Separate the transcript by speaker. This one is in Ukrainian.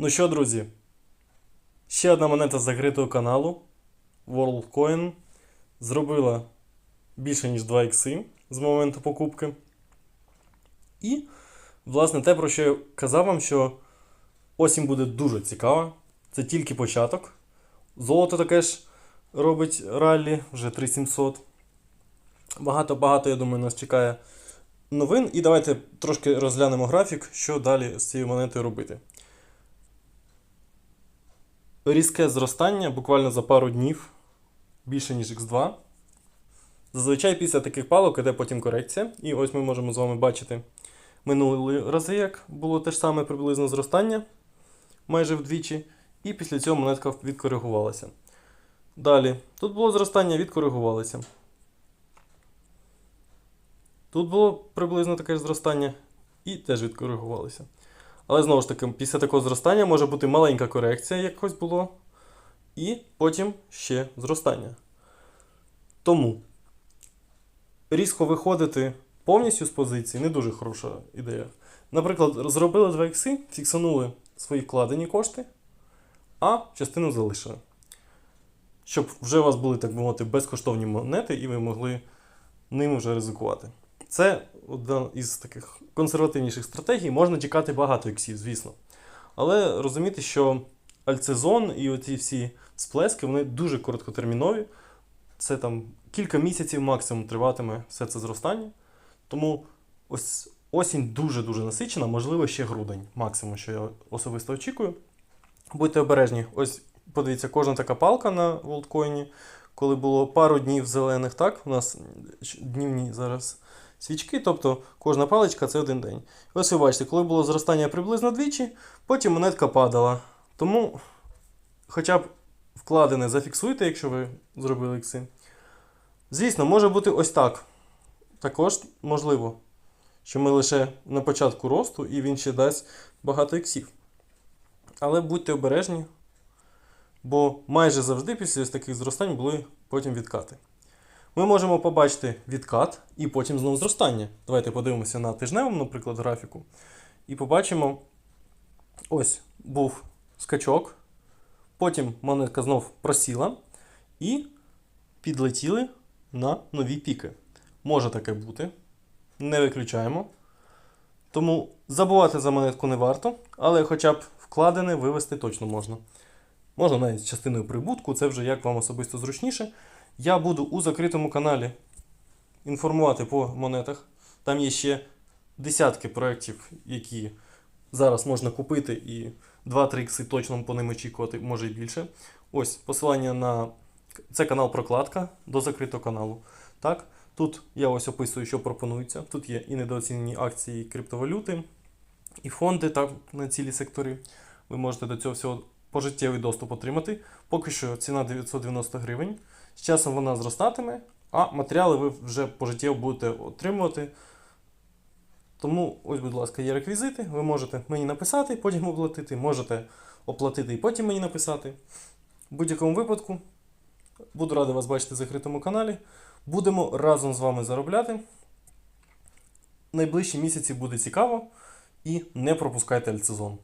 Speaker 1: Ну що, друзі? Ще одна монета закритого каналу WorldCoin зробила більше, ніж 2 ікси з моменту покупки. І, власне, те, про що я казав вам, що осінь буде дуже цікава. Це тільки початок. Золото таке ж робить раллі, вже 3700. Багато-багато, я думаю, нас чекає новин. І давайте трошки розглянемо графік, що далі з цією монетою робити. Різке зростання буквально за пару днів більше, ніж X2. Зазвичай після таких палок іде потім корекція. І ось ми можемо з вами бачити минулі рази, як було те ж саме приблизно зростання майже вдвічі. І після цього монетка відкоригувалася. Далі, тут було зростання, відкоригувалося. Тут було приблизно таке ж зростання і теж відкоригувалося. Але знову ж таки, після такого зростання може бути маленька корекція, як ось було, і потім ще зростання. Тому різко виходити повністю з позиції не дуже хороша ідея. Наприклад, зробили 2 ікси, фіксанули свої вкладені кошти, а частину залишили. Щоб вже у вас були, так би мовити, безкоштовні монети, і ви могли ними вже ризикувати. Це одна із таких консервативніших стратегій. Можна чекати багато іксів, звісно. Але розуміти, що альцезон і оці всі сплески вони дуже короткотермінові. Це там кілька місяців максимум триватиме все це зростання. Тому ось осінь дуже-дуже насичена, можливо, ще грудень, максимум, що я особисто очікую. Будьте обережні. Ось подивіться, кожна така палка на WorldCoin, коли було пару днів зелених, так, у нас днівні зараз свічки, тобто кожна паличка це один день. Ось ви бачите, коли було зростання приблизно двічі, потім монетка падала. Тому хоча б вкладене зафіксуйте, якщо ви зробили ікси. Звісно, може бути ось так. Також можливо, що ми лише на початку росту і він ще дасть багато іксів. Але будьте обережні, бо майже завжди після таких зростань були потім відкати. Ми можемо побачити відкат і потім знову зростання. Давайте подивимося на тижневому, наприклад, графіку. І побачимо: ось був скачок. Потім монетка знов просіла і підлетіли на нові піки. Може таке бути. Не виключаємо. Тому забувати за монетку не варто, але хоча б вкладене вивести точно можна. Можна навіть частиною прибутку, це вже як вам особисто зручніше. Я буду у закритому каналі інформувати по монетах. Там є ще десятки проєктів, які зараз можна купити, і 2-3 ікси точно по ним очікувати, може і більше. Ось посилання на це канал Прокладка до закритого каналу. Так, Тут я ось описую, що пропонується. Тут є і недооцінені акції криптовалюти, і фонди так, на цілі сектори. Ви можете до цього всього пожиттєвий доступ отримати. Поки що ціна 990 гривень. З часом вона зростатиме, а матеріали ви вже пожиттєво будете отримувати. Тому, ось, будь ласка, є реквізити. Ви можете мені написати, потім оплатити, можете оплатити і потім мені написати. В будь-якому випадку, буду радий вас бачити в закритому каналі. Будемо разом з вами заробляти. Найближчі місяці буде цікаво і не пропускайте альтсезон.